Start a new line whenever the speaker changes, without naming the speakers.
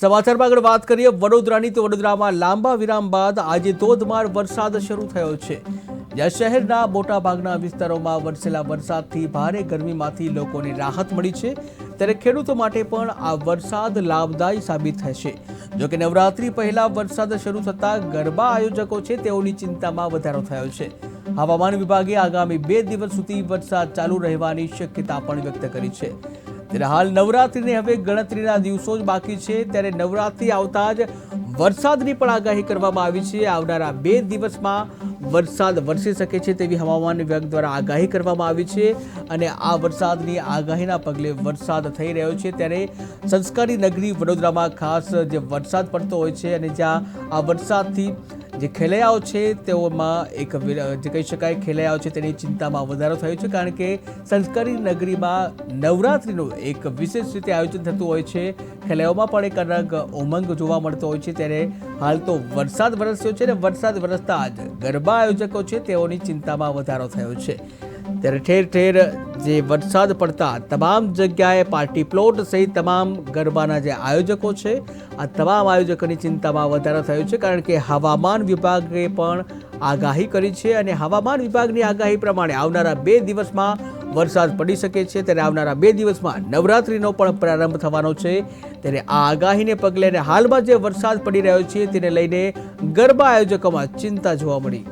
સમાચારમાં આગળ વાત કરીએ. વડોદરાની તો વડોદરામાં લાંબા વિરામ બાદ આજે ધોધમાર વરસાદ શરૂ થયો છે. જ્યાં શહેરના મોટાભાગના વિસ્તારોમાં વરસેલા વરસાદથી ભારે ગરમીમાંથી લોકોને રાહત મળી છે. ત્યારે ખેડૂતો માટે પણ આ વરસાદ લાભદાયી સાબિત થશે. જોકે નવરાત્રી પહેલા વરસાદ શરૂ થતાં ગરબા આયોજકો છે તેઓની ચિંતામાં વધારો થયો છે. હવામાન વિભાગે આગામી બે દિવસ સુધી વરસાદ ચાલુ રહેવાની શક્યતા પણ વ્યક્ત કરી છે. ત્યારે હાલ નવરાત્રિની હવે ગણતરીના દિવસો જ બાકી છે. ત્યારે નવરાત્રિ આવતા જ વરસાદની પણ આગાહી કરવામાં આવી છે. આવનારા બે દિવસમાં વરસાદ વરસી શકે છે તેવી હવામાન વિભાગ દ્વારા આગાહી કરવામાં આવી છે અને આ વરસાદની આગાહીના પગલે વરસાદ થઈ રહ્યો છે. ત્યારે સંસ્કારી નગરી વડોદરામાં ખાસ જે વરસાદ પડતો હોય છે અને જ્યાં આ વરસાદથી જે ખેલૈયાઓ છે, તેઓમાં એક જે કહી શકાય ખેલૈયાઓ છે, તેની ચિંતામાં વધારો થયો છે, કારણ કે સંસ્કારી નગરીમાં નવરાત્રિનું એક વિશેષ રીતે આયોજન થતું હોય છે. ખેલૈયાઓમાં પણ એક અલગ ઉમંગ જોવા મળતો હોય છે. ત્યારે હાલ તો વરસાદ વરસ્યો છે ને વરસાદ વરસતા જ ગરબા આયોજકો છે, તેઓની ચિંતામાં વધારો થયો છે. ત્યારે ઠેર ઠેર જે વરસાદ પડતા તમામ જગ્યાએ પાર્ટી પ્લોટ સહિત તમામ ગરબાના જે આયોજકો છે, આ તમામ આયોજકોની ચિંતામાં વધારો થયો છે કારણ કે હવામાન વિભાગે પણ આગાહી કરી છે અને હવામાન વિભાગની આગાહી પ્રમાણે આવનારા બે દિવસમાં વરસાદ પડી શકે છે. ત્યારે આવનારા બે દિવસમાં નવરાત્રિનો પણ પ્રારંભ થવાનો છે. ત્યારે આ આગાહીને પગલે હાલમાં જે વરસાદ પડી રહ્યો છે, તેને લઈને ગરબા આયોજકોમાં ચિંતા જોવા મળી.